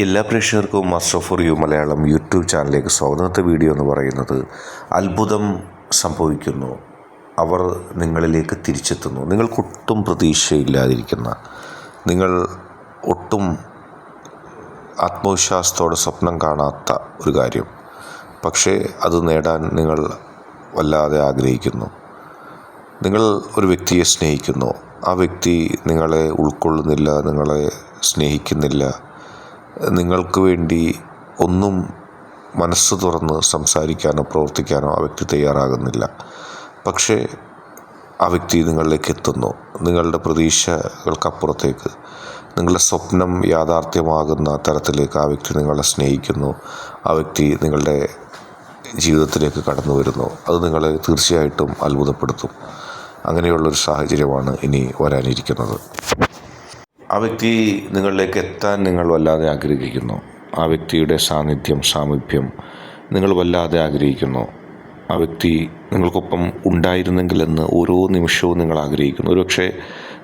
എല്ലാ പ്രേക്ഷകർക്കും master for you Malayalam YouTube ചാനലിലേക്ക് സ്വാഗതത്തെ വീഡിയോ എന്ന് പറയുന്നത് അത്ഭുതം സംഭവിക്കുന്നു. അവർ നിങ്ങളിലേക്ക് തിരിച്ചെത്തുന്നു. നിങ്ങൾക്കൊട്ടും പ്രതീക്ഷയില്ലാതിരിക്കുന്ന നിങ്ങൾ ഒട്ടും ആത്മവിശ്വാസത്തോടെ സ്വപ്നം കാണാത്ത ഒരു കാര്യം. പക്ഷേ അത് നേടാൻ നിങ്ങൾ വല്ലാതെ ആഗ്രഹിക്കുന്നു. നിങ്ങൾ ഒരു വ്യക്തിയെ സ്നേഹിക്കുന്നു. ആ വ്യക്തി നിങ്ങളെ ഉൾക്കൊള്ളുന്നില്ല നിങ്ങളെ സ്നേഹിക്കുന്നില്ല. നിങ്ങൾക്ക് വേണ്ടി ഒന്നും മനസ്സ് തുറന്ന് സംസാരിക്കാനോ പ്രവർത്തിക്കാനോ ആ വ്യക്തി തയ്യാറാകുന്നില്ല. പക്ഷേ ആ വ്യക്തി നിങ്ങളിലേക്ക് എത്തുന്നു. നിങ്ങളുടെ പ്രതീക്ഷകൾക്കപ്പുറത്തേക്ക്. നിങ്ങളുടെ സ്വപ്നം യാഥാർത്ഥ്യമാകുന്ന തരത്തിലേക്ക് ആ വ്യക്തി നിങ്ങളെ സ്നേഹിക്കുന്നു. ആ വ്യക്തി നിങ്ങളുടെ ജീവിതത്തിലേക്ക് കടന്നു വരുന്നു. അത് നിങ്ങളെ തീർച്ചയായിട്ടും അത്ഭുതപ്പെടുത്തും. അങ്ങനെയുള്ളൊരു സാഹചര്യമാണ് ഇനി വരാനിരിക്കുന്നത്. ആ വ്യക്തി നിങ്ങളിലേക്ക് എത്താൻ നിങ്ങൾ വല്ലാതെ ആഗ്രഹിക്കുന്നു. ആ വ്യക്തിയുടെ സാന്നിധ്യം സാമീപ്യം നിങ്ങൾ വല്ലാതെ ആഗ്രഹിക്കുന്നു. ആ വ്യക്തി നിങ്ങൾക്കൊപ്പം ഉണ്ടായിരുന്നെങ്കിലെന്ന് ഓരോ നിമിഷവും നിങ്ങൾ ആഗ്രഹിക്കുന്നു. ഒരുപക്ഷെ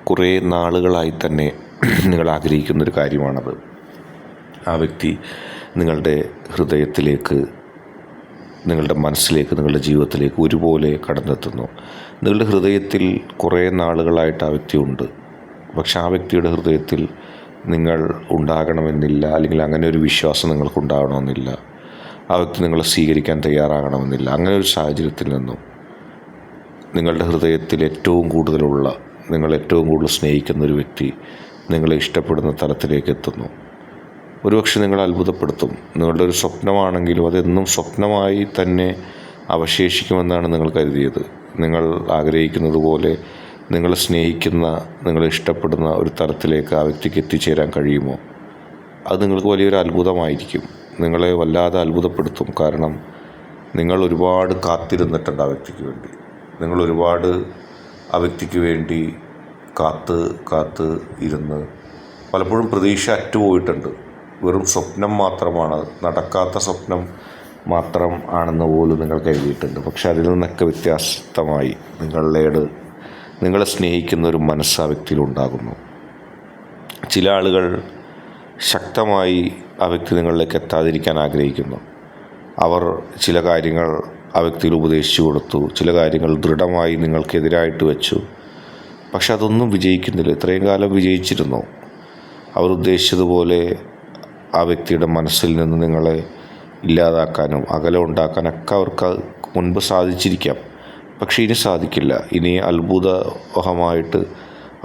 കുറേ നാളുകളായി തന്നെ നിങ്ങൾ ആഗ്രഹിക്കുന്ന ഒരു കാര്യമാണത്. ആ വ്യക്തി നിങ്ങളുടെ ഹൃദയത്തിലേക്ക് നിങ്ങളുടെ മനസ്സിലേക്ക് നിങ്ങളുടെ ജീവിതത്തിലേക്ക് ഒരുപോലെ കടന്നെത്തുന്നു. നിങ്ങളുടെ ഹൃദയത്തിൽ കുറേ നാളുകളായിട്ട് ആ വ്യക്തി ഉണ്ട്. പക്ഷെ ആ വ്യക്തിയുടെ ഹൃദയത്തിൽ നിങ്ങൾ ഉണ്ടാകണമെന്നില്ല അല്ലെങ്കിൽ അങ്ങനെ ഒരു വിശ്വാസം നിങ്ങൾക്കുണ്ടാകണമെന്നില്ല. ആ വ്യക്തി നിങ്ങളെ സ്വീകരിക്കാൻ തയ്യാറാകണമെന്നില്ല. അങ്ങനെ ഒരു സാഹചര്യത്തിൽ നിന്നും നിങ്ങളുടെ ഹൃദയത്തിൽ ഏറ്റവും കൂടുതലുള്ള നിങ്ങൾ ഏറ്റവും കൂടുതൽ സ്നേഹിക്കുന്ന ഒരു വ്യക്തി നിങ്ങളെ ഇഷ്ടപ്പെടുന്ന തലത്തിലേക്ക് എത്തുന്നു. ഒരുപക്ഷെ നിങ്ങൾ അത്ഭുതപ്പെടുത്തും. നിങ്ങളുടെ ഒരു സ്വപ്നമാണെങ്കിലും അതെന്നും സ്വപ്നമായി തന്നെ അവശേഷിക്കുമെന്നാണ് നിങ്ങൾ കരുതിയത്. നിങ്ങൾ ആഗ്രഹിക്കുന്നത് പോലെ നിങ്ങളെ സ്നേഹിക്കുന്ന നിങ്ങളെ ഇഷ്ടപ്പെടുന്ന ഒരു തരത്തിലേക്ക് ആ വ്യക്തിക്ക് എത്തിച്ചേരാൻ കഴിയുമോ? അത് നിങ്ങൾക്ക് വലിയൊരു അത്ഭുതമായിരിക്കും. നിങ്ങളെ വല്ലാതെ അത്ഭുതപ്പെടുത്തും. കാരണം നിങ്ങൾ ഒരുപാട് കാത്തിരുന്നിട്ടുണ്ട് ആ വ്യക്തിക്ക് വേണ്ടി. നിങ്ങൾ ഒരുപാട് ആ വ്യക്തിക്ക് വേണ്ടി കാത്ത് കാത്ത് ഇരുന്ന് പലപ്പോഴും പ്രതീക്ഷ അറ്റുപോയിട്ടുണ്ട്. വെറും സ്വപ്നം മാത്രമാണ് നടക്കാത്ത സ്വപ്നം മാത്രം ആണെന്ന് പോലും നിങ്ങൾ കരുതിയിട്ടുണ്ട്. പക്ഷെ അതിൽ നിന്നൊക്കെ വ്യത്യസ്തമായി നിങ്ങളുടെ നിങ്ങളെ സ്നേഹിക്കുന്ന ഒരു മനസ്സ് ആ വ്യക്തിയിലുണ്ടാകുന്നു ചില ആളുകൾ ശക്തമായി ആ വ്യക്തി നിങ്ങളിലേക്ക് എത്താതിരിക്കാൻ ആഗ്രഹിക്കുന്നു. അവർ ചില കാര്യങ്ങൾ ആ വ്യക്തിയിൽ ഉപദേശിച്ചു കൊടുത്തു ചില കാര്യങ്ങൾ ദൃഢമായി നിങ്ങൾക്കെതിരായിട്ട് വെച്ചു. പക്ഷെ അതൊന്നും വിജയിക്കുന്നില്ല. ഇത്രയും കാലം വിജയിച്ചിരുന്നു. അവർ ഉദ്ദേശിച്ചതുപോലെ ആ വ്യക്തിയുടെ മനസ്സിൽ നിന്ന് നിങ്ങളെ ഇല്ലാതാക്കാനും അകലം ഉണ്ടാക്കാനൊക്കെ അവർക്ക് മുൻപ് സാധിച്ചിരിക്കാം. പക്ഷേ ഇനി സാധിക്കില്ല. ഇനി അത്ഭുതവഹമായിട്ട്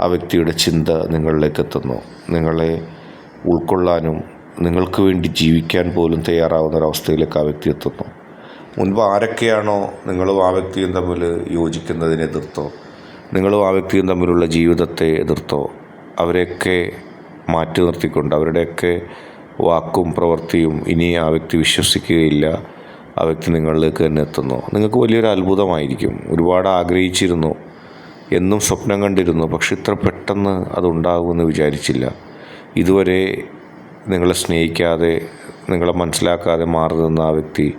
ആ വ്യക്തിയുടെ ചിന്ത നിങ്ങളിലേക്ക് എത്തുന്നു. നിങ്ങളെ ഉൾക്കൊള്ളാനും നിങ്ങൾക്ക് വേണ്ടി ജീവിക്കാൻ പോലും തയ്യാറാവുന്ന ഒരവസ്ഥയിലേക്ക് ആ വ്യക്തി എത്തുന്നു. മുൻപ് ആരൊക്കെയാണോ നിങ്ങളും ആ വ്യക്തിയും തമ്മിൽ യോജിക്കുന്നതിനെ എതിർത്തോ? നിങ്ങളും ആ വ്യക്തിയും തമ്മിലുള്ള ജീവിതത്തെ എതിർത്തോ? അവരെയൊക്കെ മാറ്റി നിർത്തിക്കൊണ്ട് അവരുടെയൊക്കെ വാക്കും പ്രവൃത്തിയും ഇനി ആ വ്യക്തി വിശ്വസിക്കുകയില്ല. ആ വ്യക്തി നിങ്ങളിലേക്ക് തന്നെ എത്തുന്നു. നിങ്ങൾക്ക് വലിയൊരു അത്ഭുതമായിരിക്കും. ഒരുപാട് ആഗ്രഹിച്ചിരുന്നു. എന്നും സ്വപ്നം കണ്ടിരുന്നു. പക്ഷെ ഇത്ര പെട്ടെന്ന് അതുണ്ടാകുമെന്ന് വിചാരിച്ചില്ല. ഇതുവരെ നിങ്ങളെ സ്നേഹിക്കാതെ നിങ്ങളെ മനസ്സിലാക്കാതെ മാറി നിന്ന ആ വ്യക്തി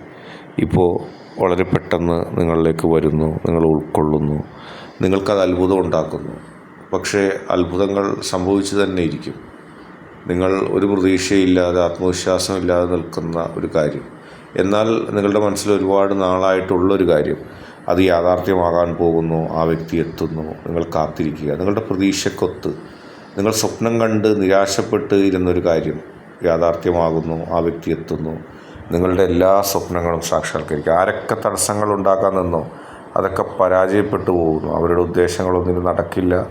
ഇപ്പോൾ വളരെ പെട്ടെന്ന് നിങ്ങളിലേക്ക് വരുന്നു. നിങ്ങൾ ഉൾക്കൊള്ളുന്നു. നിങ്ങൾക്കത് അത്ഭുതം ഉണ്ടാക്കുന്നു. പക്ഷേ അത്ഭുതങ്ങൾ സംഭവിച്ചു തന്നെ ഇരിക്കും. നിങ്ങൾ ഒരു പ്രതീക്ഷയില്ലാതെ ആത്മവിശ്വാസമില്ലാതെ നിൽക്കുന്ന ഒരു കാര്യം. എന്നാൽ നിങ്ങളുടെ മനസ്സിൽ ഒരുപാട് നാളായിട്ടുള്ളൊരു കാര്യം. അത് യാഥാർത്ഥ്യമാകാൻ പോകുന്നു ആ വ്യക്തി എത്തുന്നു നിങ്ങൾ കാത്തിരിക്കുക. നിങ്ങളുടെ പ്രതീക്ഷക്കൊത്ത് നിങ്ങൾ സ്വപ്നം കണ്ട് നിരാശപ്പെട്ട് ഇരുന്നൊരു കാര്യം യാഥാർത്ഥ്യമാകുന്നു ആ വ്യക്തി എത്തുന്നു. നിങ്ങളുടെ എല്ലാ സ്വപ്നങ്ങളും സാക്ഷാത്കരിക്കുക. ആരൊക്കെ തടസ്സങ്ങൾ ഉണ്ടാക്കാൻ നിന്നോ അതൊക്കെ പരാജയപ്പെട്ടു പോകുന്നു. അവരുടെ ഉദ്ദേശങ്ങളൊന്നും നടക്കില്ല.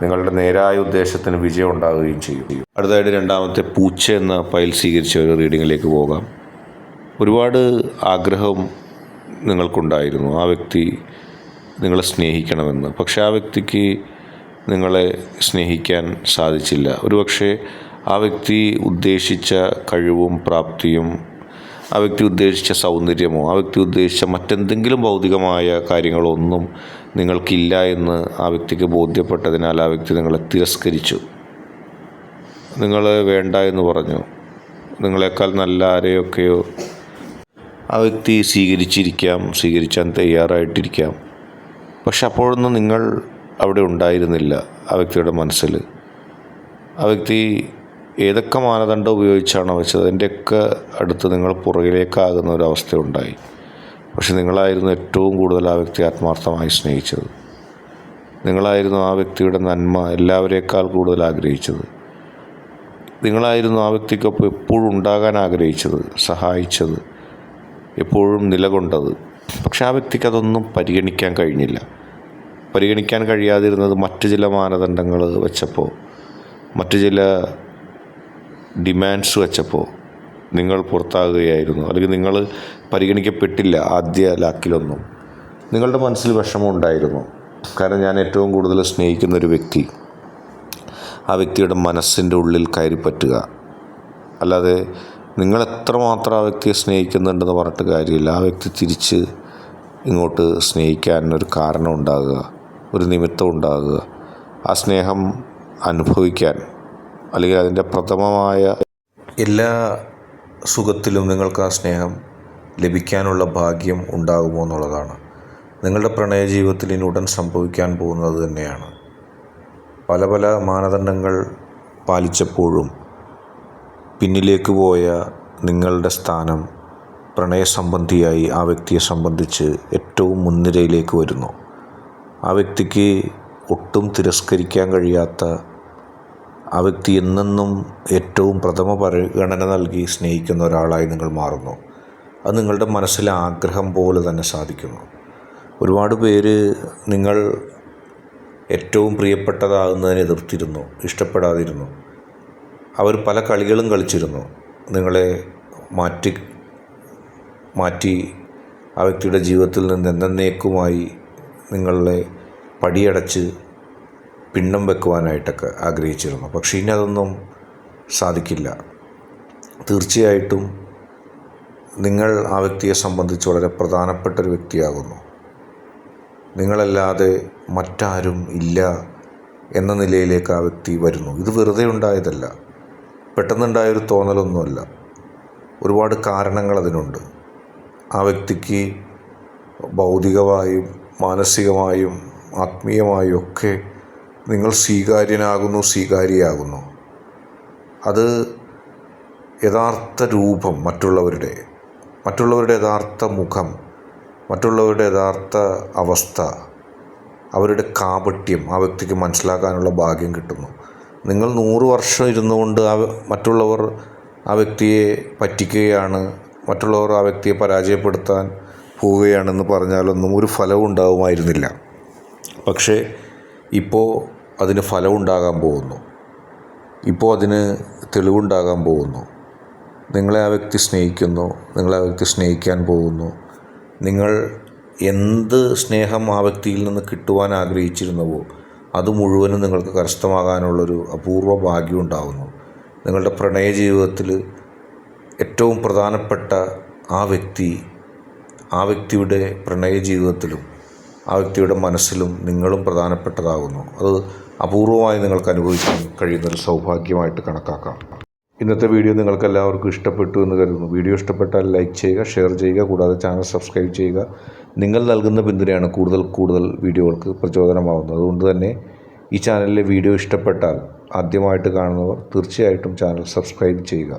നിങ്ങളുടെ നേരായ ഉദ്ദേശത്തിന് വിജയം ഉണ്ടാവുകയും ചെയ്യും. അടുത്തതായിട്ട് രണ്ടാമത്തെ പൂച്ച എന്ന ഫയൽ സ്വീകരിച്ച ഒരു റീഡിങ്ങിലേക്ക് പോകാം. ഒരുപാട് ആഗ്രഹം നിങ്ങൾക്കുണ്ടായിരുന്നു. ആ വ്യക്തി നിങ്ങളെ സ്നേഹിക്കണമെന്ന്. പക്ഷെ ആ വ്യക്തിക്ക് നിങ്ങളെ സ്നേഹിക്കാൻ സാധിച്ചില്ല. ഒരുപക്ഷെ ആ വ്യക്തി ഉദ്ദേശിച്ച കഴിവും പ്രാപ്തിയും ആ വ്യക്തി ഉദ്ദേശിച്ച സൗന്ദര്യമോ ആ വ്യക്തി ഉദ്ദേശിച്ച മറ്റെന്തെങ്കിലും ഭൗതികമായ കാര്യങ്ങളൊന്നും നിങ്ങൾക്കില്ല എന്ന് ആ വ്യക്തിക്ക് ബോധ്യപ്പെട്ടതിനാൽ ആ വ്യക്തി നിങ്ങളെ തിരസ്കരിച്ചു. നിങ്ങളെ വേണ്ട എന്ന് പറഞ്ഞു. നിങ്ങളെക്കാൾ നല്ല ആരെയൊക്കെയോ ആ വ്യക്തി സ്വീകരിച്ചിരിക്കാം സ്വീകരിക്കാൻ തയ്യാറായിട്ടിരിക്കാം. പക്ഷെ അപ്പോഴൊന്നും നിങ്ങൾ അവിടെ ഉണ്ടായിരുന്നില്ല ആ വ്യക്തിയുടെ മനസ്സിൽ. ആ വ്യക്തി ഏതൊക്കെ മാനദണ്ഡം ഉപയോഗിച്ചാണ് വെച്ചത്? അതിന്റെയൊക്കെ അടുത്ത് നിങ്ങൾ പുറകിലേക്കാകുന്ന ഒരവസ്ഥ ഉണ്ടായി പക്ഷെ നിങ്ങളായിരുന്നു ഏറ്റവും കൂടുതൽ ആ വ്യക്തി ആത്മാർത്ഥമായി സ്നേഹിച്ചത്. നിങ്ങളായിരുന്നു ആ വ്യക്തിയുടെ നന്മ എല്ലാവരേക്കാൾ കൂടുതൽ ആഗ്രഹിച്ചത്. നിങ്ങളായിരുന്നു ആ വ്യക്തിക്കൊപ്പം എപ്പോഴും ഉണ്ടാകാൻ ആഗ്രഹിച്ചത് സഹായിച്ചത്. എപ്പോഴും നിലകൊണ്ടത്. പക്ഷെ ആ വ്യക്തിക്ക് അതൊന്നും പരിഗണിക്കാൻ കഴിഞ്ഞില്ല. പരിഗണിക്കാൻ കഴിയാതിരുന്നത് മറ്റു ചില മാനദണ്ഡങ്ങൾ വെച്ചപ്പോൾ മറ്റു ചില ഡിമാൻഡ്സ് വെച്ചപ്പോൾ നിങ്ങൾ പുറത്താകുകയായിരുന്നു. അല്ലെങ്കിൽ നിങ്ങൾ പരിഗണിക്കപ്പെട്ടില്ല ആദ്യ ലാക്കിലൊന്നും. നിങ്ങളുടെ മനസ്സിൽ വിഷമം ഉണ്ടായിരുന്നു. കാരണം ഞാൻ ഏറ്റവും കൂടുതൽ സ്നേഹിക്കുന്ന ഒരു വ്യക്തി ആ വ്യക്തിയുടെ മനസ്സിന്റെ ഉള്ളിൽ കയറി പറ്റുക. അല്ലാതെ നിങ്ങൾ എത്രമാത്രം ആ വ്യക്തിയെ സ്നേഹിക്കുന്നുണ്ടെന്ന് പറഞ്ഞിട്ട് കാര്യമില്ല. ആ വ്യക്തി തിരിച്ച് ഇങ്ങോട്ട് സ്നേഹിക്കാൻ ഒരു കാരണം ഉണ്ടാകുക ഒരു നിമിത്തം ഉണ്ടാകുക. ആ സ്നേഹം അനുഭവിക്കാൻ അല്ലെങ്കിൽ അതിന്റെ പ്രഥമമായ എല്ലാ സുഖത്തിലും നിങ്ങൾക്ക് ആ സ്നേഹം ലഭിക്കാനുള്ള ഭാഗ്യം ഉണ്ടാകുമോ എന്നുള്ളതാണ്. നിങ്ങളുടെ പ്രണയ ജീവിതത്തിൽ ഇനി ഉടൻ സംഭവിക്കാൻ പോകുന്നത് തന്നെയാണ്. പല പല മാനദണ്ഡങ്ങൾ പാലിച്ചപ്പോഴും പിന്നിലേക്ക് പോയ നിങ്ങളുടെ സ്ഥാനം പ്രണയസംബന്ധിയായി ആ വ്യക്തിയെ സംബന്ധിച്ച് ഏറ്റവും മുൻനിരയിലേക്ക് വരുന്നു. ആ വ്യക്തിക്ക് ഒട്ടും തിരസ്കരിക്കാൻ കഴിയാത്ത ആ വ്യക്തി എന്നെന്നും ഏറ്റവും പ്രഥമ പരിഗണന നൽകി സ്നേഹിക്കുന്ന ഒരാളായി നിങ്ങൾ മാറുന്നു. അത് നിങ്ങളുടെ മനസ്സിലെ ആഗ്രഹം പോലെ തന്നെ സാധിക്കുന്നു. ഒരുപാട് പേര് നിങ്ങൾ ഏറ്റവും പ്രിയപ്പെട്ടതാകുന്നതിനെ എതിർത്തിരുന്നു ഇഷ്ടപ്പെടാതിരുന്നു. അവർ പല കളികളും കളിച്ചിരുന്നു. നിങ്ങളെ മാറ്റി മാറ്റി ആ വ്യക്തിയുടെ ജീവിതത്തിൽ നിന്ന് എന്നേക്കുമായി നിങ്ങളെ പടിയടച്ച് പിണ്ണം വെക്കുവാനായിട്ടൊക്കെ ആഗ്രഹിച്ചിരുന്നു. പക്ഷേ ഇനി അതൊന്നും സാധിക്കില്ല. തീർച്ചയായിട്ടും നിങ്ങൾ ആ വ്യക്തിയെ സംബന്ധിച്ച് വളരെ പ്രധാനപ്പെട്ട ഒരു വ്യക്തിയാകുന്നു. നിങ്ങളല്ലാതെ മറ്റാരും ഇല്ല എന്ന നിലയിലേക്ക് ആ വ്യക്തി വരുന്നു. ഇത് വെറുതെ ഉണ്ടായതല്ല. പെട്ടെന്നുണ്ടായൊരു തോന്നലൊന്നുമല്ല. ഒരുപാട് കാരണങ്ങൾ അതിനുണ്ട്. ആ വ്യക്തിക്ക് ഭൗതികമായും മാനസികമായും ആത്മീയമായും ഒക്കെ നിങ്ങൾ സ്വീകാര്യനാകുന്നു സ്വീകാര്യയാകുന്നു അത് യഥാർത്ഥ രൂപം മറ്റുള്ളവരുടെ മറ്റുള്ളവരുടെ യഥാർത്ഥ മുഖം മറ്റുള്ളവരുടെ യഥാർത്ഥ അവസ്ഥ അവരുടെ കാപട്യം ആ വ്യക്തിക്ക് മനസ്സിലാക്കാനുള്ള ഭാഗ്യം കിട്ടുന്നു. നിങ്ങൾ നൂറ് വർഷം ഇരുന്നുകൊണ്ട് ആ മറ്റുള്ളവർ ആ വ്യക്തിയെ പറ്റിക്കുകയാണ് മറ്റുള്ളവർ ആ വ്യക്തിയെ പരാജയപ്പെടുത്താൻ പോവുകയാണെന്ന് പറഞ്ഞാലൊന്നും ഒരു ഫലവും ഉണ്ടാവുമായിരുന്നില്ല. പക്ഷേ ഇപ്പോൾ അതിന് ഫലമുണ്ടാകാൻ പോകുന്നു. ഇപ്പോൾ അതിന് തെളിവുണ്ടാകാൻ പോകുന്നു. നിങ്ങളെ ആ വ്യക്തി സ്നേഹിക്കുന്നു നിങ്ങളെ ആ വ്യക്തി സ്നേഹിക്കാൻ പോകുന്നു. നിങ്ങൾ എന്ത് സ്നേഹം ആ വ്യക്തിയിൽ നിന്ന് കിട്ടുവാൻ ആഗ്രഹിച്ചിരുന്നുവോ അത് മുഴുവനും നിങ്ങൾക്ക് കരസ്ഥമാകാനുള്ളൊരു അപൂർവ ഭാഗ്യം ഉണ്ടാകുന്നു നിങ്ങളുടെ പ്രണയ ജീവിതത്തിൽ ഏറ്റവും പ്രധാനപ്പെട്ട ആ വ്യക്തി ആ വ്യക്തിയുടെ പ്രണയ ജീവിതത്തിലും ആ വ്യക്തിയുടെ മനസ്സിലും നിങ്ങളും പ്രധാനപ്പെട്ടതാകുന്നു. അത് അപൂർവമായി നിങ്ങൾക്ക് അനുഭവിക്കാൻ കഴിയുന്നൊരു സൗഭാഗ്യമായിട്ട് കണക്കാക്കാം. ഇന്നത്തെ വീഡിയോ നിങ്ങൾക്ക് എല്ലാവർക്കും ഇഷ്ടപ്പെട്ടു എന്ന് കരുതുന്നു. വീഡിയോ ഇഷ്ടപ്പെട്ടാൽ ലൈക്ക് ചെയ്യുക ഷെയർ ചെയ്യുക കൂടാതെ ചാനൽ സബ്സ്ക്രൈബ് ചെയ്യുക. നിങ്ങൾ നൽകുന്ന പിന്തുണയാണ് കൂടുതൽ കൂടുതൽ വീഡിയോകൾക്ക് പ്രചോദനമാകുന്നത് അതുകൊണ്ട് തന്നെ ഈ ചാനലിലെ വീഡിയോ ഇഷ്ടപ്പെട്ടാൽ ആദ്യമായിട്ട് കാണുന്നവർ തീർച്ചയായിട്ടും ചാനൽ സബ്സ്ക്രൈബ് ചെയ്യുക.